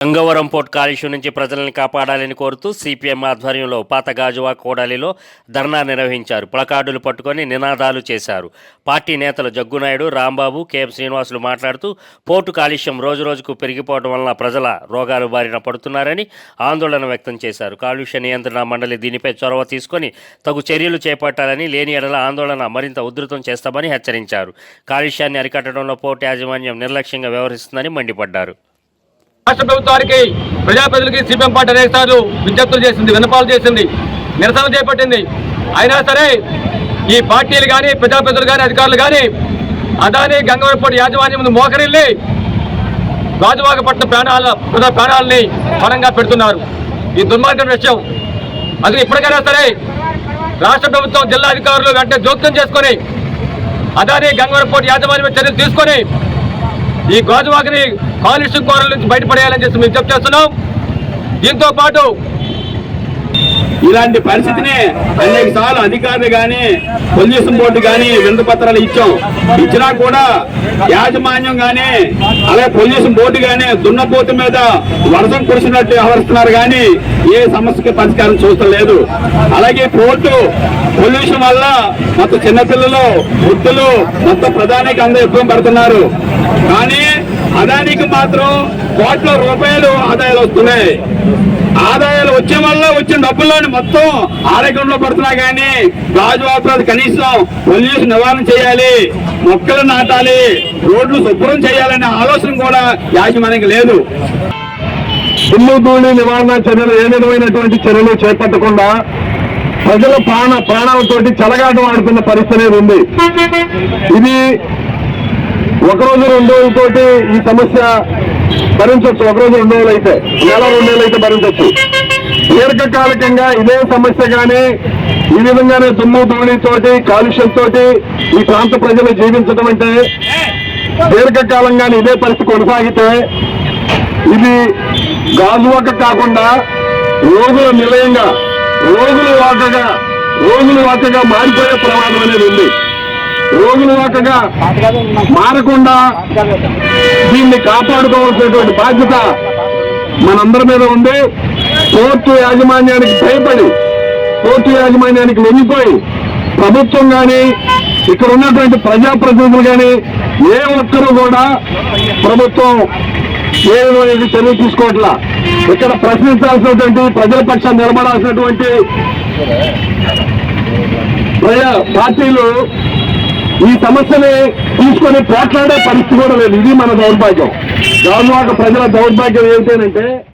Gangavaram port కాలుష్యం నుంచి ప్రజలను కాపాడాలని కోరుతూ సిపిఎం ఆధ్వర్యంలో పాత గాజువా కోడాలిలో ధర్నా నిర్వహించారు. ప్లకార్డులు పట్టుకొని నినాదాలు చేశారు. పార్టీ నేతలు జగ్గునాయుడు రాంబాబు కేఎం శ్రీనివాసులు మాట్లాడుతూ పోర్టు కాలుష్యం రోజురోజుకు పెరిగిపోవడం వలన ప్రజల రోగాలు బారిన పడుతున్నారని ఆందోళన వ్యక్తం చేశారు. కాలుష్య నియంత్రణ మండలి దీనిపై చొరవ తీసుకొని తగు చర్యలు చేపట్టాలని లేని ఎడల ఆందోళన మరింత ఉధృతం చేస్తామని హెచ్చరించారు. కాలుష్యాన్ని అరికట్టడంలో పోర్టు యాజమాన్యం నిర్లక్ష్యంగా వ్యవహరిస్తుందని మండిపడ్డారు. రాష్ట్ర ప్రభుత్వానికి ప్రజాప్రతినిధులకి సిపిఎం పార్టీ అనేక సార్లు విజ్ఞప్తులు చేసింది విన్నపాలు చేసింది నిరసన చేపట్టింది. అయినా సరే ఈ పార్టీలు కానీ ప్రజాప్రతినిధులు కానీ అధికారులు కానీ అదాని గంగవరపూడి యాజమాన్యం ముందు మోకరిల్లి గాజువాక పట్ల ప్రాణాల ప్రజా ప్రాణాలని పరంగా పెడుతున్నారు. ఈ దుర్మార్గం విషయం. అది ఇప్పటికైనా సరే రాష్ట్ర ప్రభుత్వం జిల్లా అధికారులు వెంటనే జోక్యం చేసుకొని అదాని గంగవరపూడి యాజమాన్యం చర్యలు తీసుకొని ఈ గాజువాకని కాలుష్యం కోరల నుంచి బయటపడేయాలని చెప్పి మేము చెప్ చేస్తున్నాం. దీంతో పాటు ఇలాంటి పరిస్థితిని అనేక సార్లు అధికారులు కానీ పొల్యూషన్ బోర్డు కానీ విందు పత్రాలు ఇచ్చాం. ఇచ్చినా కూడా యాజమాన్యం కానీ అలాగే పొల్యూషన్ బోర్డు కానీ దున్నపోతు మీద వర్షం కురిసినట్టు వ్యవహరిస్తున్నారు కానీ ఏ సమస్యకి పరిష్కారం చూస్తలేదు. లేదు అలాగే పోర్టు పొల్యూషన్ వల్ల మొత్తం చిన్నపిల్లలు వృద్ధులు మొత్తం ప్రధానికి అందరూ ఇబ్బంది పడుతున్నారు. కానీ అదానికి మాత్రం కోట్ల రూపాయలు ఆదాయాలు వస్తున్నాయి. ఆదాయాలు వచ్చే వల్ల వచ్చిన డబ్బుల్లోని మొత్తం ఆరోగ్యంలో పడుతున్నా కానీ రాజు వాపరాలు కనీసం పొల్యూషన్ నివారణ చేయాలి మొక్కలు నాటాలి రోడ్లు శుభ్రం చేయాలనే ఆలోచన కూడా యాజమాన్యం లేదు. ఇల్లు ధూళి నివారణ చర్యలు ఏ విధమైనటువంటి చర్యలు చేపట్టకుండా ప్రజల ప్రాణ ప్రాణాలతోటి చలగాటం ఆడుతున్న పరిస్థితి ఉంది. ఇది ఒకరోజు రెండు రోజులతోటి ఈ సమస్య భరించవచ్చు ఒకరోజు రెండు రోజులు అయితే నెల రెండు రోజులు అయితే భరించవచ్చు దీర్ఘకాలికంగా ఇదే సమస్య కానీ ఈ విధంగానే దుమ్ము ధూళితోటి కాలుష్యంతో ఈ ప్రాంత ప్రజలు జీవించడం అంటే దీర్ఘకాలంగానే ఇదే పరిస్థితి కొనసాగితే ఇది గాజువాక కాకుండా రోజుల నిలయంగా రోజుల వాకగా రోజులు వాకగా మారిపోయే ప్రమాదం అనేది ఉంది. రోగులు వాకగా మారకుండా దీన్ని కాపాడుకోవాల్సినటువంటి బాధ్యత మనందరి మీద ఉంది. కోర్టు యాజమాన్యానికి భయపడి కోర్టు యాజమాన్యానికి లొంగిపోయి ప్రభుత్వం కానీ ఇక్కడ ఉన్నటువంటి ప్రజాప్రతినిధులు కానీ ఏ ఒక్కరూ కూడా ప్రభుత్వం ఏ విధమైన చర్యలు తీసుకోవట్లా. ఇక్కడ ప్రశ్నించాల్సినటువంటి ప్రజల పక్షాన్ని నిలబడాల్సినటువంటి ప్రజా పార్టీలు ఈ సమస్యని తీసుకొని పోట్లాడే పరిస్థితి కూడా లేదు. ఇది మన దౌర్భాగ్యం. గాజువాక ప్రజల దౌర్భాగ్యం ఏమిటంటే